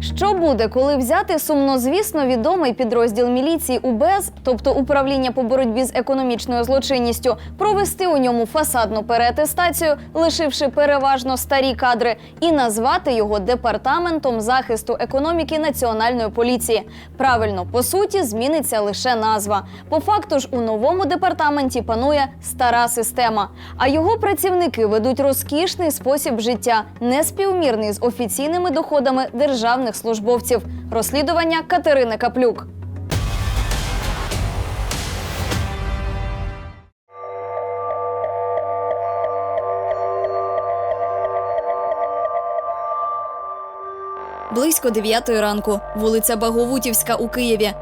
Що буде, коли взяти сумнозвісно відомий підрозділ міліції УБЕЗ, тобто управління по боротьбі з економічною злочинністю, провести у ньому фасадну переатестацію, лишивши переважно старі кадри, і назвати його департаментом захисту економіки національної поліції? Правильно, по суті, зміниться лише назва. По факту ж у новому департаменті панує стара система, а його працівники ведуть розкішний спосіб життя, неспівмірний з офіційними доходами державних службовців. Розслідування Катерини Каплюк. Близько 9 ранку. Вулиця Баговутівська у Києві.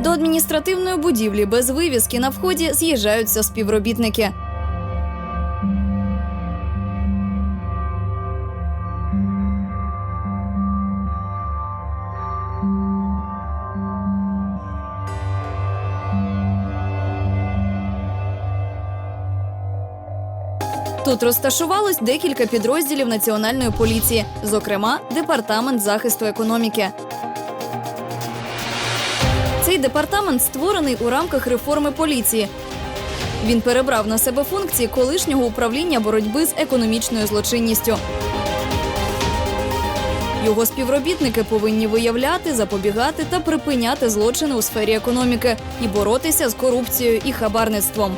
До адміністративної будівлі без вивіски на вході з'їжджаються співробітники. Тут розташувалось декілька підрозділів національної поліції, зокрема, департамент захисту економіки. Цей департамент створений у рамках реформи поліції. Він перебрав на себе функції колишнього управління боротьби з економічною злочинністю. Його співробітники повинні виявляти, запобігати та припиняти злочини у сфері економіки і боротися з корупцією і хабарництвом.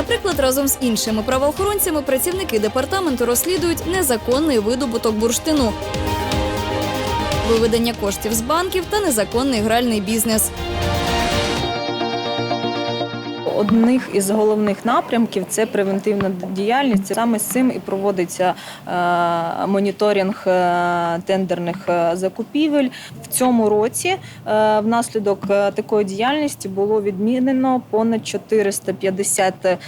Наприклад, разом з іншими правоохоронцями працівники департаменту розслідують незаконний видобуток бурштину, виведення коштів з банків та незаконний гральний бізнес. Одних із головних напрямків це превентивна діяльність. Саме з цим і проводиться е, моніторинг е, тендерних е, закупівель. В цьому році внаслідок такої діяльності було відмінено понад 450 е,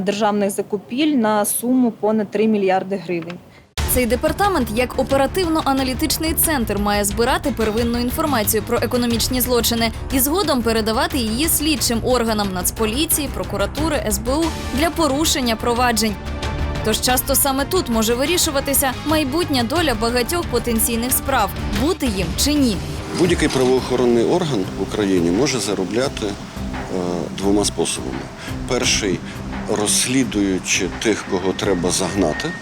державних закупіль на суму понад 3 мільярди гривень. Цей департамент, як оперативно-аналітичний центр, має збирати первинну інформацію про економічні злочини і згодом передавати її слідчим органам Нацполіції, прокуратури, СБУ для порушення проваджень. Тож часто саме тут може вирішуватися майбутня доля багатьох потенційних справ, бути їм чи ні. Будь-який правоохоронний орган в Україні може заробляти е, двома способами: перший розслідуючи тих, кого треба загнати,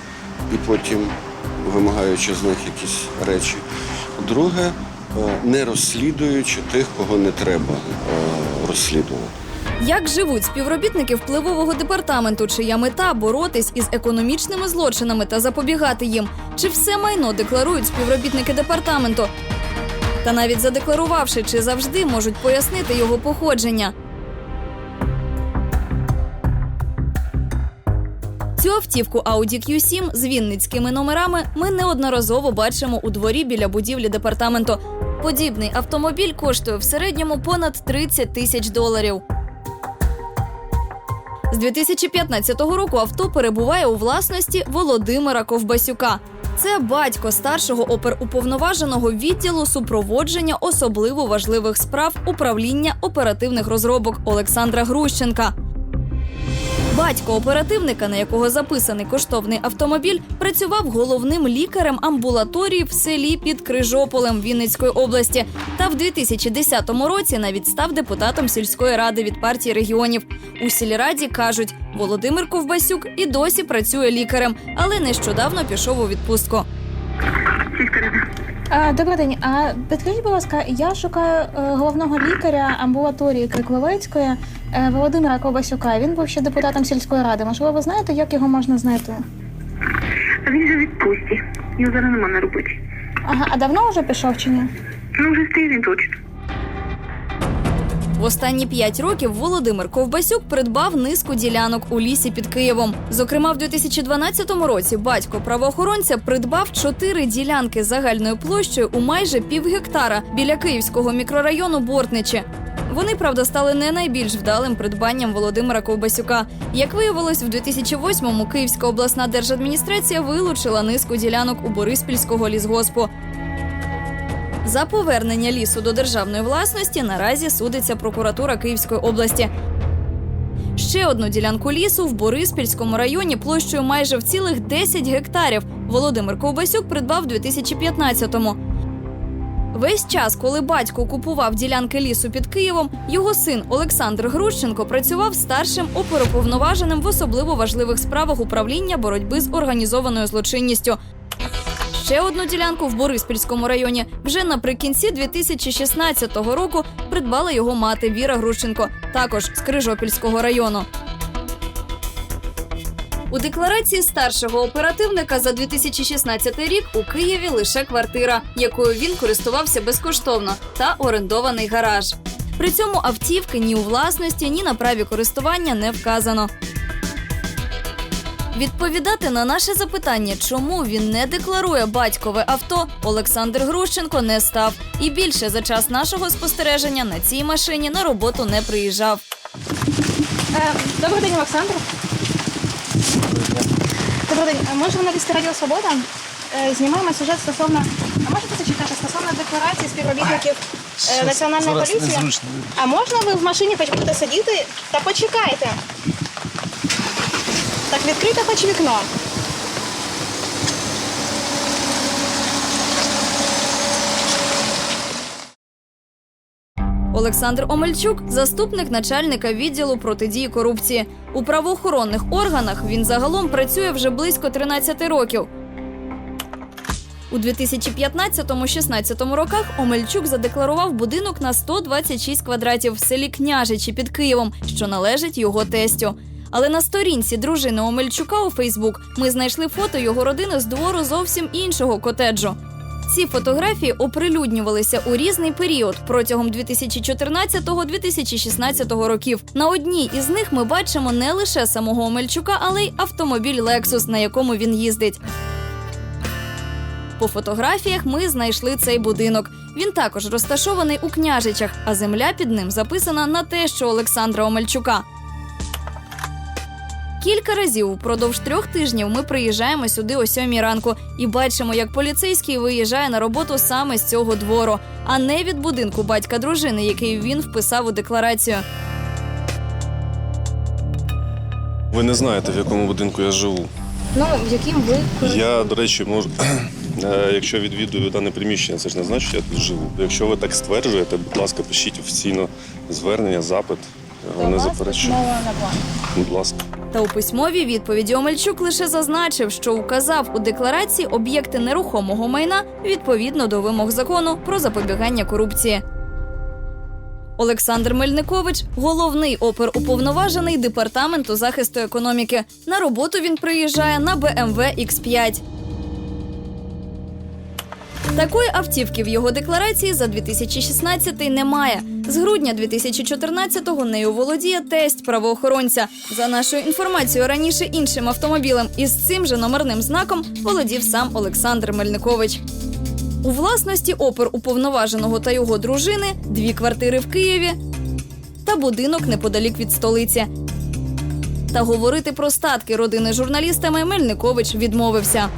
і потім вимагаючи з них якісь речі. Друге, е, не розслідуючи тих, кого не треба е, розслідувати. Як живуть співробітники впливового департаменту, чия мета боротись із економічними злочинами та запобігати їм? Чи все майно декларують співробітники департаменту? Та навіть задекларувавши, чи завжди можуть пояснити його походження. Цю автівку Audi Q7 з вінницькими номерами ми неодноразово бачимо у дворі біля будівлі департаменту. Подібний автомобіль коштує в середньому понад 30 тисяч доларів. З 2015 року авто перебуває у власності Володимира Ковбасюка. Це батько старшого оперуповноваженого відділу супроводження особливо важливих справ управління оперативних розробок Олександра Грущенка. Батько оперативника, на якого записаний коштовний автомобіль, працював головним лікарем амбулаторії в селі під Крижополем Вінницької області. Та в 2010 році навіть став депутатом сільської ради від партії регіонів. У сільраді кажуть, Володимир Ковбасюк і досі працює лікарем, але нещодавно пішов у відпустку. А, Добрий день. А підкажіть, будь ласка, я шукаю е, головного лікаря амбулаторії Крикловецької е, Володимира Кобасюка. Він був ще депутатом сільської ради. Можливо, ви знаєте, як його можна знайти? А він же відпустці. Його зараз нема на роботі. Ага, а давно вже пішов чи ні? Ну, вже з тиждень точно. Останні п'ять років Володимир Ковбасюк придбав низку ділянок у лісі під Києвом. Зокрема, в 2012 році батько правоохоронця придбав чотири ділянки загальною площею у майже пів гектара біля київського мікрорайону Бортничі. Вони, правда, стали не найбільш вдалим придбанням Володимира Ковбасюка. Як виявилось, в 2008-му Київська обласна держадміністрація вилучила низку ділянок у Бориспільського лісгоспу. За повернення лісу до державної власності наразі судиться прокуратура Київської області. Ще одну ділянку лісу в Бориспільському районі площею майже в цілих 10 гектарів Володимир Ковбасюк придбав у 2015-му. Весь час, коли батько купував ділянки лісу під Києвом, його син Олександр Грущенко працював старшим оперуповноваженим в особливо важливих справах управління боротьби з організованою злочинністю. Ще одну ділянку в Бориспільському районі вже наприкінці 2016 року придбала його мати Віра Грущенко, також з Крижопільського району. У декларації старшого оперативника за 2016 рік у Києві лише квартира, якою він користувався безкоштовно, та орендований гараж. При цьому автівки ні у власності, ні на праві користування не вказано. Відповідати на наше запитання, чому він не декларує батькове авто, Олександр Грущенко не став. І більше за час нашого спостереження на цій машині на роботу не приїжджав. Е, Добрий день, Олександр. Добрий день. Е, Ми журналісти Радіо Свобода. Е, Знімаємо сюжет стосовно. А можете зачекати стосовно декларації співробітників е, національної поліції? А можна ви в машині хоч будете сидіти та почекайте? Так відкрите хоч вікно. Олександр Омельчук заступник начальника відділу протидії корупції. У правоохоронних органах він загалом працює вже близько 13 років. У 2015-16 роках Омельчук задекларував будинок на 126 квадратів в селі Княжичі під Києвом, що належить його тестю. Але на сторінці дружини Омельчука у Фейсбук ми знайшли фото його родини з двору зовсім іншого котеджу. Ці фотографії оприлюднювалися у різний період протягом 2014-2016 років. На одній із них ми бачимо не лише самого Омельчука, але й автомобіль Lexus, на якому він їздить. По фотографіях ми знайшли цей будинок. Він також розташований у княжичах, а земля під ним записана на те, що Олександра Омельчука. Кілька разів упродовж трьох тижнів ми приїжджаємо сюди о сьомій ранку і бачимо, як поліцейський виїжджає на роботу саме з цього двору, а не від будинку батька дружини, який він вписав у декларацію. Ви не знаєте, в якому будинку я живу. Ну, в яким ви Я, до речі, можу. е, Якщо відвідую дане приміщення, це ж не значить, що я тут живу. Якщо ви так стверджуєте, будь ласка, пишіть офіційно звернення, запит. Я Не заперечую. мова не була. Будь ласка. Та у письмовій відповіді Омельчук лише зазначив, що указав у декларації об'єкти нерухомого майна відповідно до вимог закону про запобігання корупції. Олександр Мельникович головний оперуповноважений департаменту захисту економіки. На роботу він приїжджає на BMW X5. Такої автівки в його декларації за 2016 немає. З грудня 2014-го нею володіє тесть правоохоронця. За нашою інформацією, раніше іншим автомобілем із цим же номерним знаком володів сам Олександр Мельникович. У власності опер уповноваженого та його дружини дві квартири в Києві та будинок неподалік від столиці. Та говорити про статки родини журналістами Мельникович відмовився.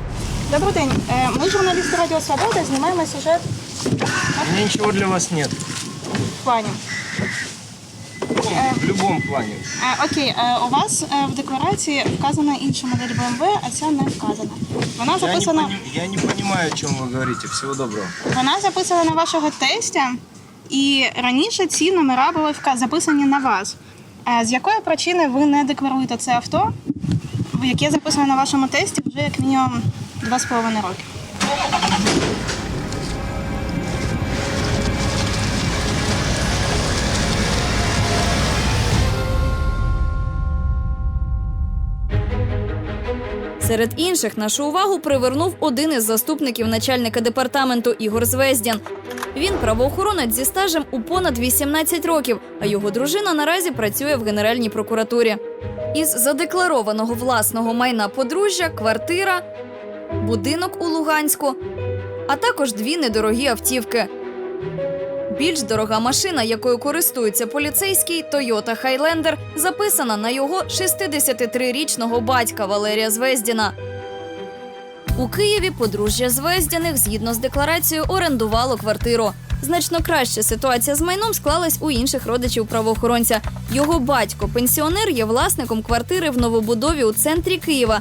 Добрий день. Е, Ми журналісти Радіо Свобода знімаємо сюжет У меня ничего для вас нет. в плані. В любом плане. Е, Окей, е, у вас е, в декларації вказана інша модель BMW, а ця не вказана. Вона Я не, записана, пони- я не понимаю, о чем вы говорите. Всего доброго. вона записана на вашого тестя, і раніше ці номера були вка- записані на вас. Е, З якої причини ви не декларуєте це авто, яке записано на вашому тесті вже як мінімум 2,5 роки? Серед інших нашу увагу привернув один із заступників начальника департаменту Ігор Звездін. Він правоохоронець зі стажем у понад 18 років, а його дружина наразі працює в Генеральній прокуратурі. Із задекларованого власного майна подружжя, квартира, будинок у Луганську, а також дві недорогі автівки. Більш дорога машина, якою користується поліцейський Toyota Highlander, записана на його 63-річного батька Валерія Звездіна. У Києві подружжя Звездяних згідно з декларацією орендувало квартиру. Значно краща ситуація з майном склалась у інших родичів правоохоронця. Його батько, пенсіонер, є власником квартири в новобудові у центрі Києва.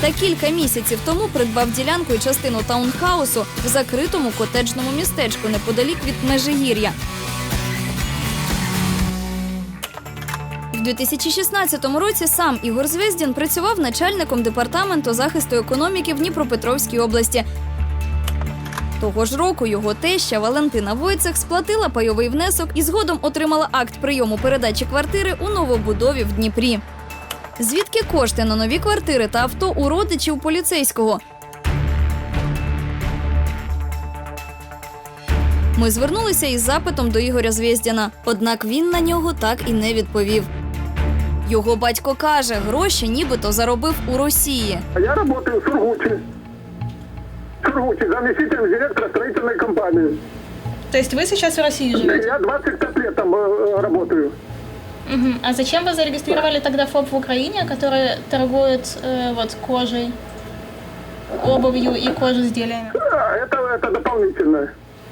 Та кілька місяців тому придбав ділянку і частину таунхаусу в закритому котеджному містечку неподалік від Межигір'я. В 2016 році сам Ігор Звездін працював начальником департаменту захисту економіки в Дніпропетровській області. Того ж року його теща Валентина Войцех сплатила пайовий внесок і згодом отримала акт прийому передачі квартири у новобудові в Дніпрі. Звідки кошти на нові квартири та авто у родичів поліцейського? Ми звернулися із запитом до Ігоря Звєздяна, однак він на нього так і не відповів. Його батько каже, гроші нібито заробив у Росії. А Я работаю в Сургуте. В Сургуте, заместителем директора строительной компании. То есть вы сейчас в России живете? Я 25 лет там э, работаю. Мгм. А зачем вы зарегистрировали тогда ФОП в Украине, который торгует э, вот кожей, обувью и кожизделиями? А, Это, это дополнительное.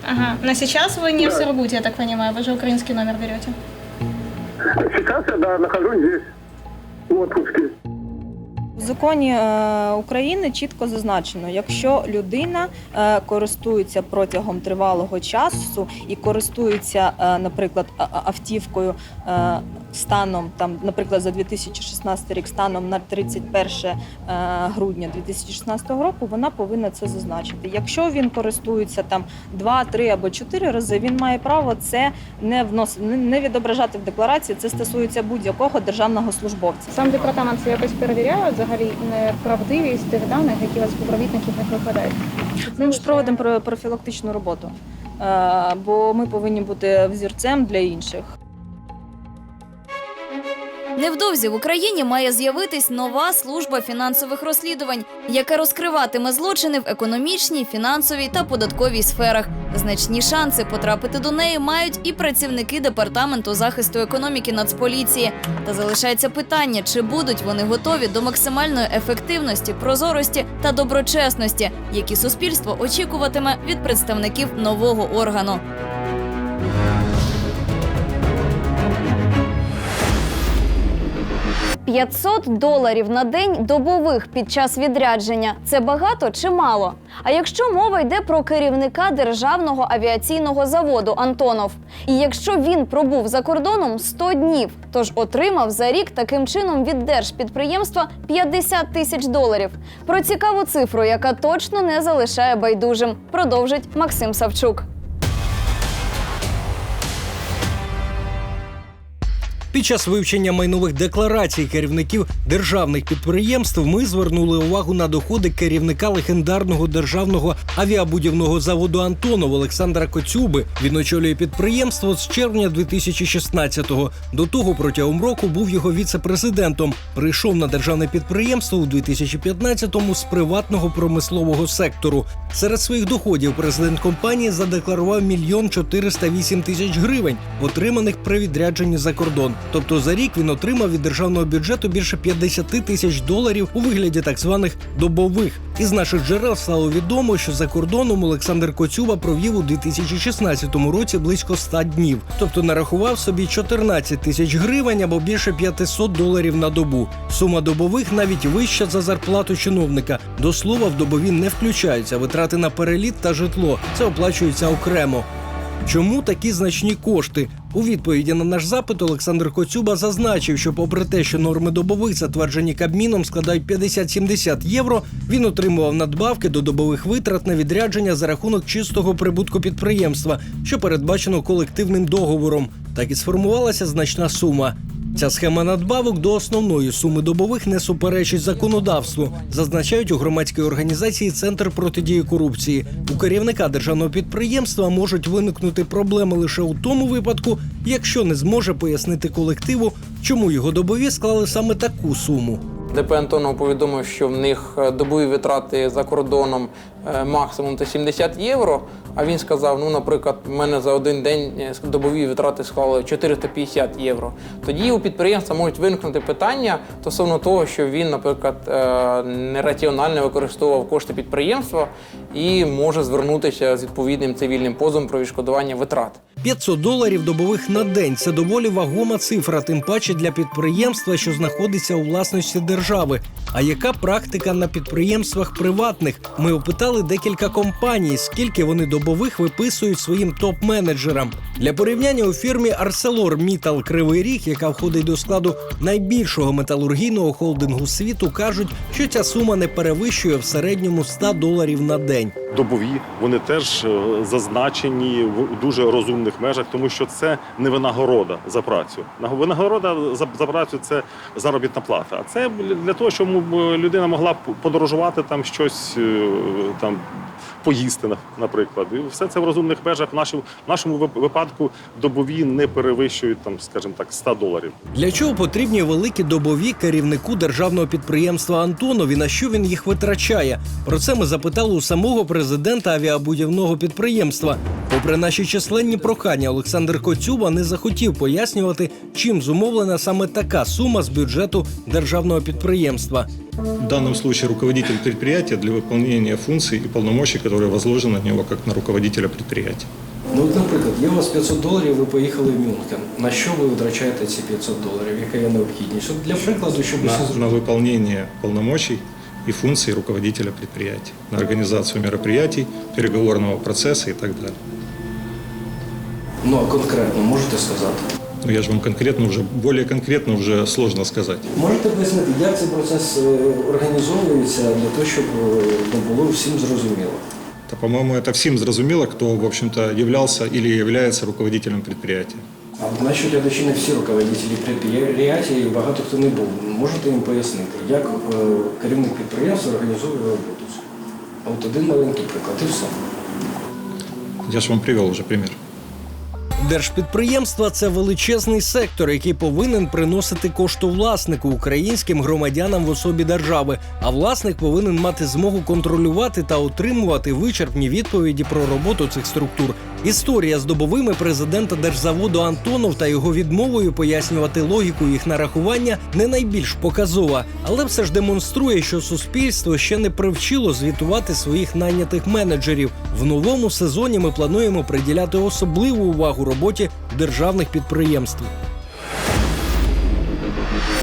Ага. Но сейчас вы не в Сургуте, я так понимаю, вы же украинский номер берете. Сейчас я да, нахожусь здесь, в отпуске. В законі е, України чітко зазначено, якщо людина е, користується протягом тривалого часу і користується, е, наприклад, а- а- автівкою е, станом, там, наприклад, за 2016 рік, станом на 31 е, грудня 2016 року, вона повинна це зазначити. Якщо він користується там 2, 3 або 4 рази, він має право це не внос... не- відображати в декларації. Це стосується будь-якого державного службовця. Сам департамент це якось перевіряє взагалі правдивість тих даних, які вас співробітників не викладають. Ми ж проводимо про- профілактичну роботу, е, бо ми повинні бути взірцем для інших. Невдовзі в Україні має з'явитись нова служба фінансових розслідувань, яка розкриватиме злочини в економічній, фінансовій та податковій сферах. Значні шанси потрапити до неї мають і працівники департаменту захисту економіки Нацполіції. Та залишається питання, чи будуть вони готові до максимальної ефективності, прозорості та доброчесності, які суспільство очікуватиме від представників нового органу. 500 доларів на день добових під час відрядження це багато чи мало? А якщо мова йде про керівника державного авіаційного заводу Антонов, і якщо він пробув за кордоном 100 днів, тож отримав за рік таким чином від держпідприємства 50 тисяч доларів. Про цікаву цифру, яка точно не залишає байдужим, продовжить Максим Савчук. Під час вивчення майнових декларацій керівників державних підприємств ми звернули увагу на доходи керівника легендарного державного авіабудівного заводу Антонов Олександра Коцюби. Він очолює підприємство з червня 2016-го. До того протягом року був його віце-президентом. Прийшов на державне підприємство у 2015-му з приватного промислового сектору. Серед своїх доходів президент компанії задекларував мільйон 408 тисяч гривень, отриманих при відрядженні за кордон. Тобто за рік він отримав від державного бюджету більше 50 тисяч доларів у вигляді так званих добових. Із наших джерел стало відомо, що за кордоном Олександр Коцюба провів у 2016 році близько 100 днів, тобто нарахував собі 14 тисяч гривень або більше 500 доларів на добу. Сума добових навіть вища за зарплату чиновника. До слова, в добові не включаються витрати на переліт та житло. Це оплачується окремо. Чому такі значні кошти? У відповіді на наш запит Олександр Коцюба зазначив, що, попри те, що норми добових, затверджені Кабміном, складають 50-70 євро, він отримував надбавки до добових витрат на відрядження за рахунок чистого прибутку підприємства, що передбачено колективним договором. Так і сформувалася значна сума. Ця схема надбавок до основної суми добових не суперечить законодавству, зазначають у громадській організації Центр протидії корупції. У керівника державного підприємства можуть виникнути проблеми лише у тому випадку, якщо не зможе пояснити колективу, чому його добові склали саме таку суму. ДП Антонов повідомив, що в них е, добові витрати за кордоном максимум це 70 євро. А він сказав: ну, наприклад, в мене за один день е, добові витрати склали 450 євро. Тоді у підприємства можуть виникнути питання стосовно того, що він, наприклад, е, нераціонально використовував кошти підприємства і може звернутися з відповідним цивільним позовом про відшкодування витрат. 500 доларів добових на день це доволі вагома цифра, тим паче для підприємства, що знаходиться у власності держави. А яка практика на підприємствах приватних? Ми опитали декілька компаній, скільки вони добових виписують своїм топ-менеджерам. Для порівняння у фірмі ArcelorMittal Кривий Ріг, яка входить до складу найбільшого металургійного холдингу світу, кажуть, що ця сума не перевищує в середньому 100 доларів на день. добові, вони теж е, зазначені в дуже розумних межах, тому що це не винагорода за працю. Наго- Винагорода за, за працю це заробітна плата. А це для того, щоб людина могла подорожувати там щось е, там. Поїсти, наприклад, і все це в розумних межах. В нашому, в нашому випадку добові не перевищують там, скажімо так, 100 доларів. Для чого потрібні великі добові керівнику державного підприємства Антонові? На що він їх витрачає? Про це ми запитали у самого президента авіабудівного підприємства. Попри наші численні прохання, Олександр Коцюба не захотів пояснювати, чим зумовлена саме така сума з бюджету державного підприємства. В данном случае руководитель предприятия для выполнения функций и полномочий, которые возложены на него как на руководителя предприятия. Ну, от, наприклад, є у вас 500 доларів, ви поїхали в Мюнхен. На що ви витрачаєте ці 500 доларів? Яка є необхідність? От для прикладу, щоб усі На, зрозуміли. на выполнение полномочий и функций руководителя предприятия, на организацию мероприятий, переговорного процесса и так далее. Ну а конкретно можете сказати? Но я же вам конкретно уже, более конкретно уже сложно сказать. Можете пояснити, як цей процес е, організовується для того, щоб е, ну, було всім зрозуміло? То, по-моему, это всем зрозумело, кто, в общем-то, являлся или является руководителем предприятия. А наші глядачі не всі руководителі підприємства, і багато хто не був. Можете їм пояснити, як е, керівник підприємства організує роботу? А От один маленький приклад, і все. Я же вам привел уже пример. Держпідприємства це величезний сектор, який повинен приносити кошту власнику українським громадянам в особі держави. А власник повинен мати змогу контролювати та отримувати вичерпні відповіді про роботу цих структур. Історія з добовими президента держзаводу Антонов та його відмовою пояснювати логіку їх нарахування не найбільш показова, але все ж демонструє, що суспільство ще не привчило звітувати своїх найнятих менеджерів. В новому сезоні ми плануємо приділяти особливу увагу роботі державних підприємств.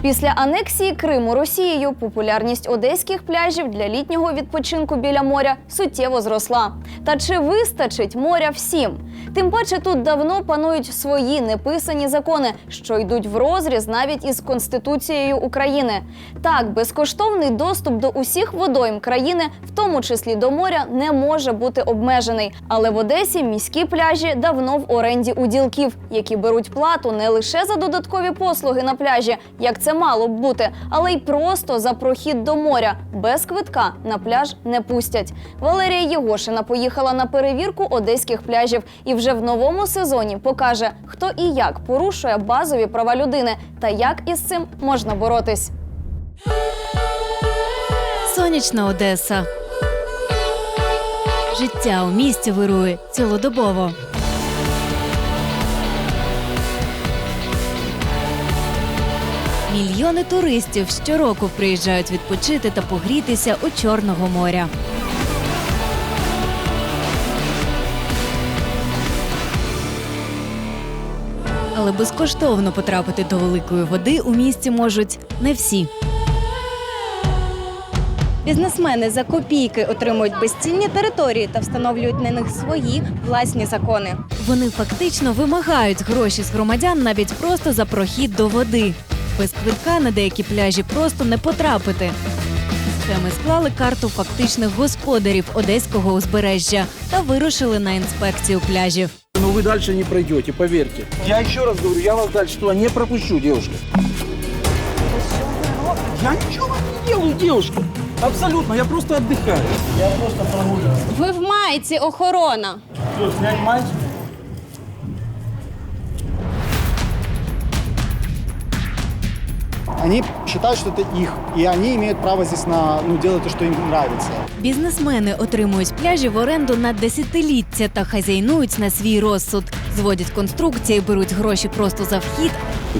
Після анексії Криму Росією популярність одеських пляжів для літнього відпочинку біля моря суттєво зросла. Та чи вистачить моря всім? Тим паче тут давно панують свої неписані закони, що йдуть в розріз навіть із Конституцією України. Так, безкоштовний доступ до усіх водойм країни, в тому числі до моря, не може бути обмежений. Але в Одесі міські пляжі давно в оренді у ділків, які беруть плату не лише за додаткові послуги на пляжі, як це мало б бути, але й просто за прохід до моря. Без квитка на пляж не пустять. Валерія Єгошина поїхала на перевірку одеських пляжів і вже в новому сезоні покаже, хто і як порушує базові права людини та як із цим можна боротись. Сонячна Одеса. Життя у місті вирує цілодобово. Мільйони туристів щороку приїжджають відпочити та погрітися у Чорного моря. Але безкоштовно потрапити до великої води у місті можуть не всі. Бізнесмени за копійки отримують безцінні території та встановлюють на них свої власні закони. Вони фактично вимагають гроші з громадян навіть просто за прохід до води. Без квитка на деякі пляжі просто не потрапити. Схеми склали карту фактичних господарів одеського узбережжя та вирушили на інспекцію пляжів. Но вы дальше не пройдете, поверьте. Я еще раз говорю, я вас дальше туда не пропущу, девушка. Я ничего вам не делаю, девушка. Абсолютно, я просто отдыхаю. Я просто прогуливаюсь. Ви в майці охорона. Все, снять мать. Они считают, что это их, и они имеют право здесь на, ну, делать то, что им нравится. Бізнесмени отримують пляжі в оренду на десятиліття та хазяйнують на свій розсуд. Зводять конструкції, беруть гроші просто за вхід.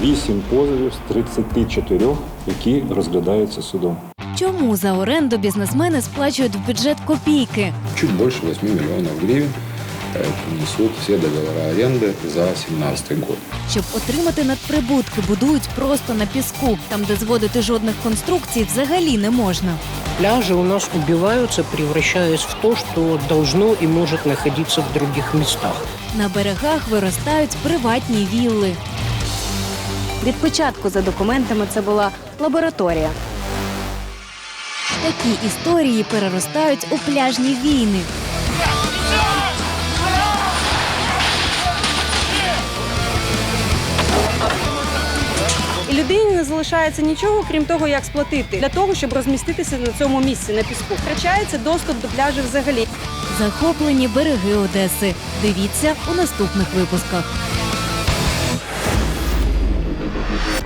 Вісім позовів з 34, які розглядаються судом. Чому за оренду бізнесмени сплачують в бюджет копійки? Чуть больше 8 миллионов гривен э, несут все договора аренды за 2017 год. Щоб отримати надприбутки, будують просто на піску, там, де зводити жодних конструкцій, взагалі не можна. Пляжи у нас убиваются, превращаясь в то, что должно и может находиться в других местах. На берегах виростають приватні вілли. Від початку за документами це була лабораторія. Такі історії переростають у пляжні війни. Людині не залишається нічого, крім того, як сплатити для того, щоб розміститися на цьому місці на піску. Втрачається доступ до пляжу взагалі. Захоплені береги Одеси. Дивіться у наступних випусках.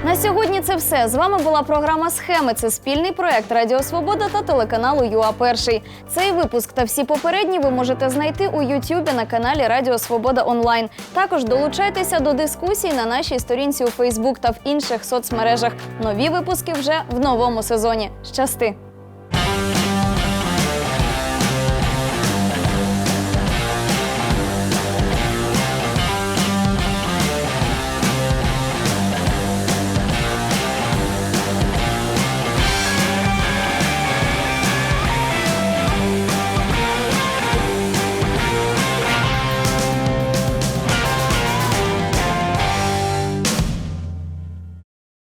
На сьогодні це все. З вами була програма Схеми. Це спільний проект Радіо Свобода та телеканалу ЮА Перший. Цей випуск та всі попередні ви можете знайти у Ютюбі на каналі Радіо Свобода Онлайн. Також долучайтеся до дискусій на нашій сторінці у Фейсбук та в інших соцмережах. Нові випуски вже в новому сезоні. Щасти!